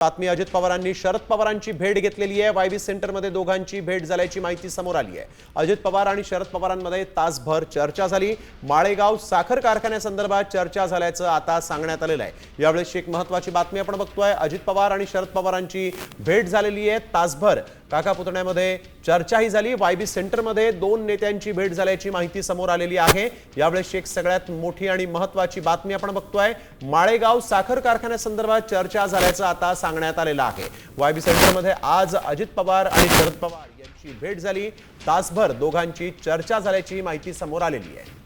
बातमी अजित पवारांनी शरद पवारांची भेट घेतलेली आहे. वायबी सेंटरमध्ये दोघांची भेट झाल्याची माहिती समोर आली आहे. अजित पवार आणि शरद पवारांमध्ये तासभर चर्चा झाली. माळेगाव साखर कारखान्यासंदर्भात चर्चा झाल्याचं आता सांगण्यात आलेलं आहे. यावेळेस एक महत्वाची बातमी आपण बघतोय. अजित पवार आणि शरद पवारांची भेट झालेली आहे तासभर. काका पुतण्यामध्ये चर्चाही झाली. वायबी सेंटरमध्ये दोन नेत्यांची भेट झाल्याची माहिती समोर आलेली आहे. यावेळेस एक सगळ्यात मोठी आणि महत्वाची बातमी आपण बघतोय. माळेगाव साखर कारखान्यासंदर्भात चर्चा झाल्याचं आता सांगण्यात आलेलं आहे. वायबी सेंटरमध्ये आज अजित पवार आणि शरद पवार यांची भेट झाली. तासभर दोघांची चर्चा झाल्याची माहिती समोर आलेली आहे.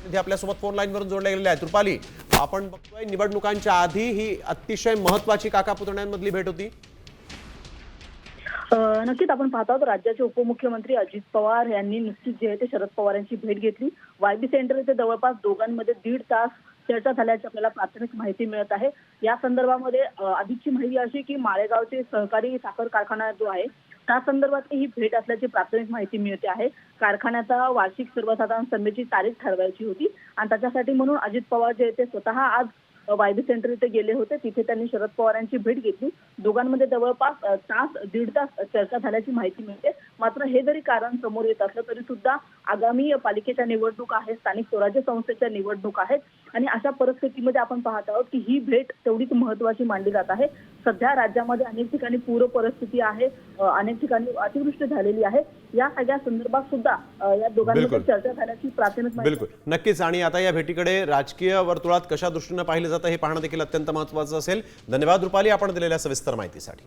प्रतिनिधी आपल्यासोबत फोन लाईनवरून जोडल्या गेलेल्या आहेत. रुपाली आपण बघतोय निवडणुकांच्या आधी ही अतिशय महत्वाची काका पुतण्यांमधली भेट होती. नक्कीच आपण पाहत आहोत राज्याचे उपमुख्यमंत्री अजित पवार यांनी नुकतीच जे आहे ते शरद पवार यांची भेट घेतली. वायबी सेंटर येथे जवळपास दोघांमध्ये दीड तास चर्चा झाल्याची आपल्याला प्राथमिक माहिती मिळत आहे. या संदर्भामध्ये अधिकची माहिती अशी की माळेगावचे सहकारी साखर कारखाना जो आहे त्या संदर्भात ही भेट असल्याची प्राथमिक माहिती मिळते आहे. कारखान्याचा वार्षिक सर्वसाधारण सभेची तारीख ठरवायची होती. आणि त्याच्यासाठी म्हणून अजित पवार जे आहे ते स्वतः आज वायबी सेंटर इथे गेले होते. तिथे त्यांनी शरद पवार यांची भेट घेतली. दोघांमध्ये जवळपास तास दीड तास चर्चा झाल्याची माहिती मिळते. मात्र हे जरी कारण समोर येत असलं तरी सुद्धा आगामी पालिकेच्या निवडणूक आहेत स्थानिक स्वराज्य संस्थेच्या निवडणूक आहेत. आणि अशा परिस्थितीमध्ये आपण पाहत आहोत की ही भेट तेवढीच महत्वाची मानली जात आहे. सध्या राज्यामध्ये अनेक ठिकाणी पूर परिस्थिती आहे अनेक ठिकाणी अतिवृष्टी झालेली आहे. या सगळ्या संदर्भात सुद्धा या दोघांमध्ये. चर्चा झाल्याची प्राथमिक माहिती बिलकुल. नक्कीच. आणि आता या भेटीकडे राजकीय वर्तुळात कशा दृष्टीनं पाहिलं जातं हे पाहणं देखील अत्यंत महत्वाचं असेल. धन्यवाद रुपाली. आपण दिलेल्या सविस्तर माहितीसाठी.